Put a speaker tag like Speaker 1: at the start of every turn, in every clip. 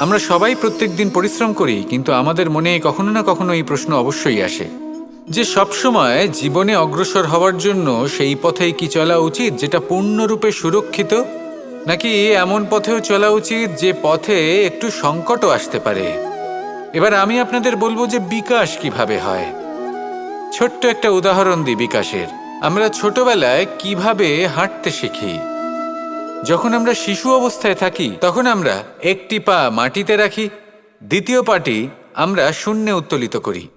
Speaker 1: আমরা সবাই প্রত্যেক দিন পরিশ্রম করি, কিন্তু আমাদের মনে কখনো না কখনো এই প্রশ্ন অবশ্যই আসে। যে সবসময় জীবনে অগ্রসর হওয়ার জন্য সেই পথেই কি চলা উচিত, যেটা পূর্ণরূপে সুরক্ষিত? নাকি এমন পথেও চলা উচিত যে পথে একটু সংকটও আসতে পারে? এবার আমি আপনাদের বলব যে বিকাশ কীভাবে হয়। ছোট্ট একটা উদাহরণ দিই বিকাশের। আমরা ছোটবেলায় কীভাবে হাঁটতে শিখি? যখন আমরা শিশু অবস্থায় থাকি, তখন আমরা একটি পা মাটিতে রাখি, দ্বিতীয় পাটি আমরা শূন্যে উত্তোলিত করি।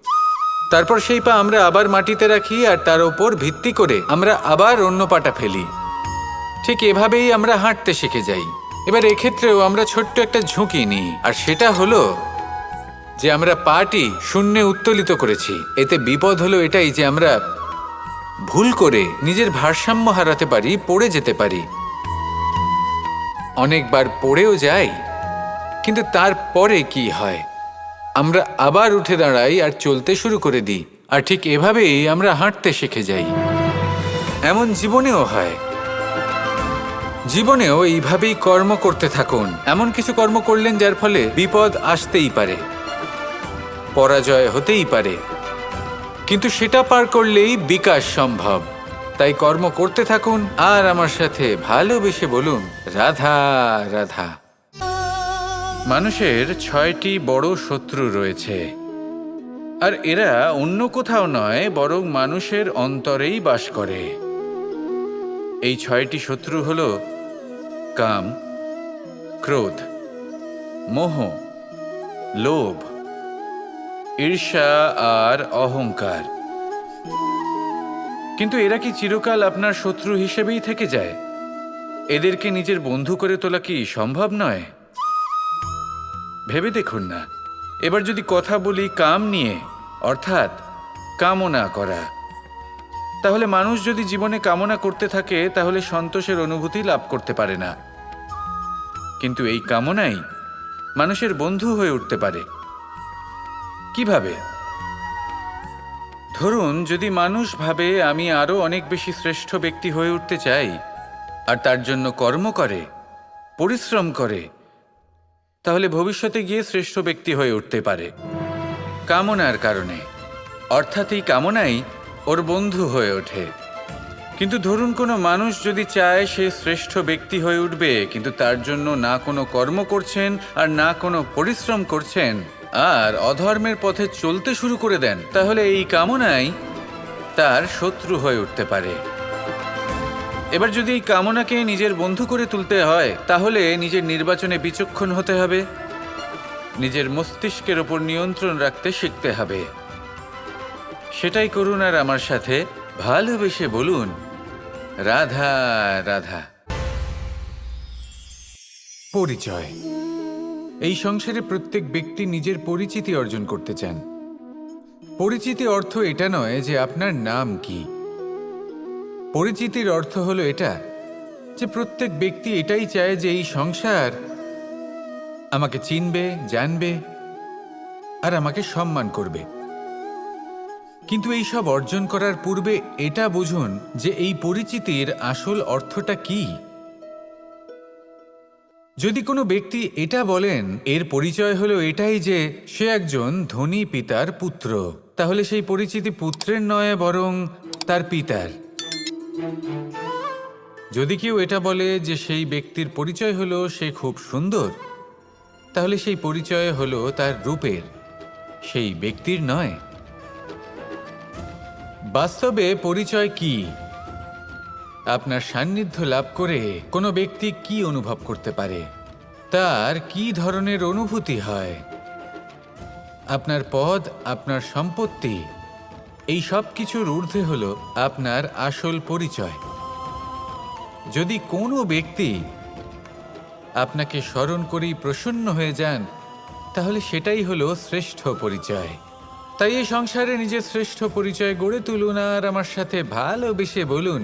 Speaker 1: তারপর সেই পা আমরা আবার মাটিতে রাখি আর তার উপর ভিত্তি করে আমরা আবার অন্য পাটা ফেলি। ঠিক এভাবেই আমরা হাঁটতে শিখে যাই। এবার এক্ষেত্রেও আমরা ছোট্ট একটা ঝুঁকি নিই, আর সেটা হলো যে আমরা পাটি শূন্যে উত্তোলিত করেছি। এতে বিপদ হলো এটাই যে আমরা ভুল করে নিজের ভারসাম্য হারাতে পারি, পড়ে যেতে পারি। অনেকবার পড়েও যাই, কিন্তু তারপরে কি হয়? আমরা আবার উঠে দাঁড়াই আর চলতে শুরু করে দিই, আর ঠিক এভাবেই আমরা হাঁটতে শিখে যাই। এমন জীবনেও হয়। জীবনেও এইভাবেই কর্ম করতে থাকুন। এমন কিছু কর্ম করলেন যার ফলে বিপদ আসতেই পারে, পরাজয় হতেই পারে। কিন্তু সেটা পার করলেই বিকাশ সম্ভব। তাই কর্ম করতে থাকুন আর আমার সাথে ভালোবেসে বলুন, রাধা রাধা। মানুষের ছয়টি বড় শত্রু রয়েছে। আর এরা অন্য কোথাও নয়, বরং মানুষের অন্তরেই বাস করে। এই ছয়টি শত্রু হল কাম, ক্রোধ, মোহ, লোভ, ঈর্ষা আর অহংকার। কিন্তু এরা কি চিরকাল আপনার শত্রু হিসেবেই থেকে যায়? এদেরকে নিজের বন্ধু করে তোলা কি সম্ভব নয়? ভেবে দেখুন না। এবার যদি কথা বলি কাম নিয়ে, অর্থাৎ কামনা করা। তাহলে মানুষ যদি জীবনে কামনা করতে থাকে, তাহলে সন্তোষের অনুভূতি লাভ করতে পারে না। কিন্তু এই কামনাই মানুষের বন্ধু হয়ে উঠতে পারে। কীভাবে? ধরুন, যদি মানুষ ভাবে আমি আরও অনেক বেশি শ্রেষ্ঠ ব্যক্তি হয়ে উঠতে চাই, আর তার জন্য কর্ম করে, পরিশ্রম করে, তাহলে ভবিষ্যতে গিয়ে শ্রেষ্ঠ ব্যক্তি হয়ে উঠতে পারে। কামনার কারণে। অর্থাৎ এই কামনাই ওর বন্ধু হয়ে ওঠে। কিন্তু ধরুন, কোনো মানুষ যদি চায় সে শ্রেষ্ঠ ব্যক্তি হয়ে উঠবে, কিন্তু তার জন্য না কোনো কর্ম করছেন আর না কোনো পরিশ্রম করছেন আর অধর্মের পথে চলতে শুরু করে দেন, তাহলে এই কামনাই তার শত্রু হয়ে উঠতে পারে। এবার যদি এই কামনাকে নিজের বন্ধু করে তুলতে হয়, তাহলে নিজের নির্বাচনে বিচক্ষণ হতে হবে। নিজের মস্তিষ্কের ওপর নিয়ন্ত্রণ রাখতে শিখতে হবে। সেটাই করুন আর আমার সাথে ভালোবেসে বলুন, রাধা রাধা। পরিচয়। এই সংসারে প্রত্যেক ব্যক্তি নিজের পরিচিতি অর্জন করতে চান। পরিচিতি অর্থ এটা নয় যে আপনার নাম কি। পরিচিতির অর্থ হলো এটা, যে প্রত্যেক ব্যক্তি এটাই চায় যে এই সংসার আমাকে চিনবে, জানবে আর আমাকে সম্মান করবে। কিন্তু এই সব অর্জন করার পূর্বে এটা বুঝুন যে এই পরিচিতির আসল অর্থটা কি। যদি কোনো ব্যক্তি এটা বলেন, এর পরিচয় হলো এটাই যে সে একজন ধনী পিতার পুত্র। তাহলে সেই পরিচিতি পুত্রের নয়, বরং তার পিতার। যদি কেউ এটা বলে যে সেই ব্যক্তির পরিচয় হলো সে খুব সুন্দর, তাহলে সেই পরিচয় হলো তার রূপের, সেই ব্যক্তির নয়। বাস্তবে পরিচয় কি? আপনার সান্নিধ্য লাভ করে কোনো ব্যক্তি কি অনুভব করতে পারে? তার কি ধরনের অনুভূতি হয়? আপনার পদ, আপনার সম্পত্তি, এই সব কিছুর ঊর্ধ্বে হল আপনার আসল পরিচয়। যদি কোনো ব্যক্তি আপনাকে স্মরণ করেই প্রসন্ন হয়ে যান, তাহলে সেটাই হলো শ্রেষ্ঠ পরিচয়। তাই এই সংসারে নিজের শ্রেষ্ঠ পরিচয় গড়ে তুলুন আর আমার সাথে ভালোবেসে বলুন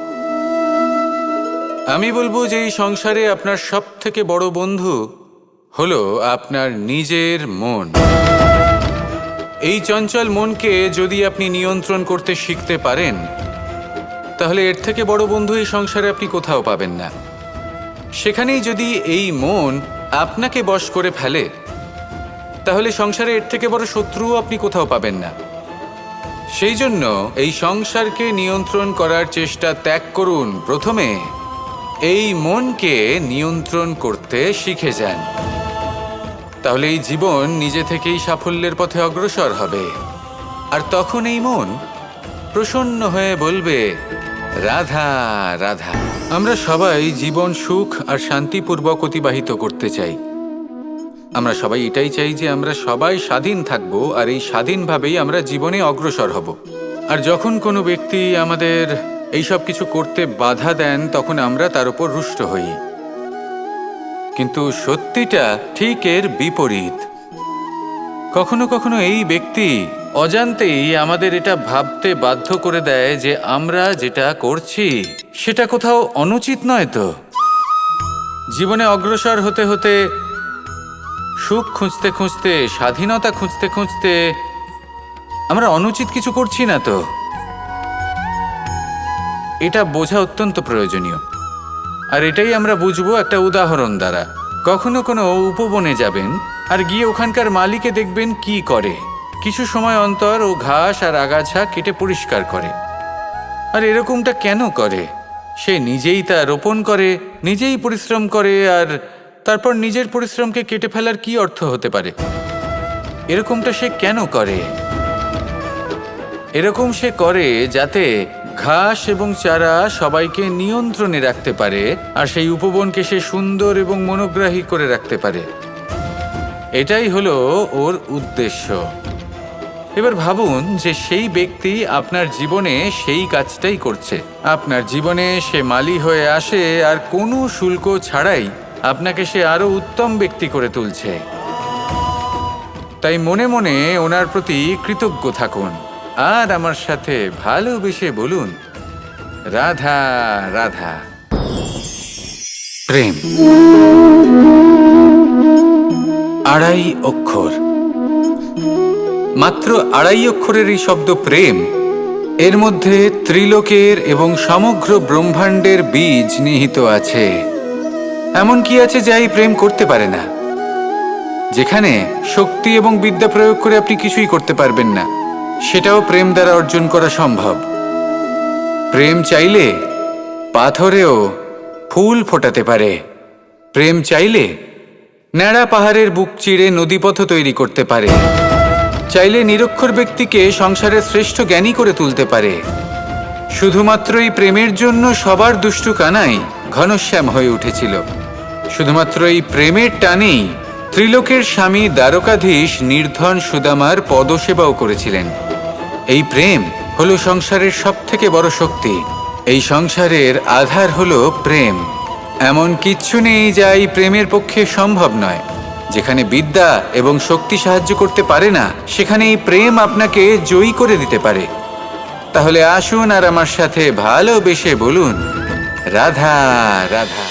Speaker 1: আমি বলব যে এই সংসারে আপনার সব থেকে বড় বন্ধু হলো আপনার নিজের মন। এই চঞ্চল মনকে যদি আপনি নিয়ন্ত্রণ করতে শিখতে পারেন, তাহলে এর থেকে বড় বন্ধু এই সংসারে আপনি কোথাও পাবেন না। সেখানেই যদি এই মন আপনাকে বশ করে ফেলে, তাহলে সংসারে এর থেকে বড় শত্রুও আপনি কোথাও পাবেন না। সেই জন্য এই সংসারকে নিয়ন্ত্রণ করার চেষ্টা ত্যাগ করুন প্রথমে। এই মনকে নিয়ন্ত্রণ করতে শিখে যান। তাহলে এই জীবন নিজে থেকেই সাফল্যের পথে অগ্রসর হবে। আর তখন এই মন প্রসন্ন হয়ে বলবে, রাধা রাধা। আমরা সবাই জীবন সুখ আর শান্তিপূর্বক অতিবাহিত করতে চাই। আমরা সবাই এটাই চাই যে আমরা সবাই স্বাধীন থাকব আর এই স্বাধীনভাবেই আমরা জীবনে অগ্রসর হব। আর যখন কোনো ব্যক্তি আমাদের এই সব কিছু করতে বাধা দেন, তখন আমরা তার উপর রুষ্ট হই। কিন্তু সত্যিটা ঠিক এর বিপরীত। কখনো কখনো এই ব্যক্তি অজান্তেই আমাদের এটা ভাবতে বাধ্য করে দেয় যে আমরা যেটা করছি, সেটা কোথাও অনুচিত নয় তো। জীবনে অগ্রসর হতে হতে, সুখ খুঁজতে খুঁজতে, স্বাধীনতা খুঁজতে খুঁজতে আমরা অনুচিত কিছু করছি না তো। এটা বোঝা অত্যন্ত প্রয়োজনীয়। আর এটাই আমরা বুঝব একটা উদাহরণ দ্বারা। কখনো কোনো উপবনে যাবেন আর গিয়ে ওখানকার মালিকে দেখবেন কি করে। কিছু সময় অন্তর ও ঘাস আর আগাছা কেটে পরিষ্কার করে। আর এরকমটা কেন করে? সে নিজেই তা রোপণ করে, নিজেই পরিশ্রম করে আর তারপর নিজের পরিশ্রমকে কেটে ফেলার কি অর্থ হতে পারে? এরকমটা সে কেন করে? এরকম সে করে যাতে ঘাস এবং চারা সবাইকে নিয়ন্ত্রণে রাখতে পারে, আর সেই উপবনকে সে সুন্দর এবং মনোগ্রাহী করে রাখতে পারে। এটাই হলো ওর উদ্দেশ্য। এবার ভাবুন যে সেই ব্যক্তি আপনার জীবনে সেই কাজটাই করছে। আপনার জীবনে সে মালি হয়ে আসে, আর কোনো শুল্ক ছাড়াই আপনাকে সে আরও উত্তম ব্যক্তি করে তুলছে। তাই মনে মনে ওনার প্রতি কৃতজ্ঞ থাকুন। আর আমার সাথে ভালোবেসে বলুন, রাধা রাধা। প্রেম। আড়াই অক্ষর। মাত্র আড়াই অক্ষরের এই শব্দ প্রেম, এর মধ্যে ত্রিলোকের এবং সমগ্র ব্রহ্মাণ্ডের বীজ নিহিত আছে। এমন কি আছে যা এই প্রেম করতে পারে না? যেখানে শক্তি এবং বিদ্যা প্রয়োগ করে আপনি কিছুই করতে পারবেন না। সেটাও প্রেম দ্বারা অর্জন করা সম্ভব। প্রেম চাইলে পাথরেও ফুল ফোটাতে পারে। প্রেম চাইলে ন্যাড়া পাহাড়ের বুক চিড়ে নদীপথ তৈরি করতে পারে। চাইলে নিরক্ষর ব্যক্তিকে সংসারের শ্রেষ্ঠ জ্ঞানী করে তুলতে পারে। শুধুমাত্র এই প্রেমের জন্য সবার দুষ্টু কানাই ঘনশ্যাম হয়ে উঠেছিল। শুধুমাত্র এই প্রেমের টানেই ত্রিলোকের স্বামী দ্বারকাধীশ নির্ধন সুদামার পদসেবাও করেছিলেন। এই প্রেম হলো সংসারের সব থেকে বড় শক্তি। এই সংসারের আধার হলো প্রেম। এমন কিচ্ছু নেই যা এই প্রেমের পক্ষে সম্ভব নয়। যেখানে বিদ্যা এবং শক্তি সাহায্য করতে পারে না সেখানে এই প্রেম আপনাকে জয়ী করে দিতে পারে। তাহলে আসুন আর আমার সাথে ভালোবেসে বলুন, রাধা রাধা।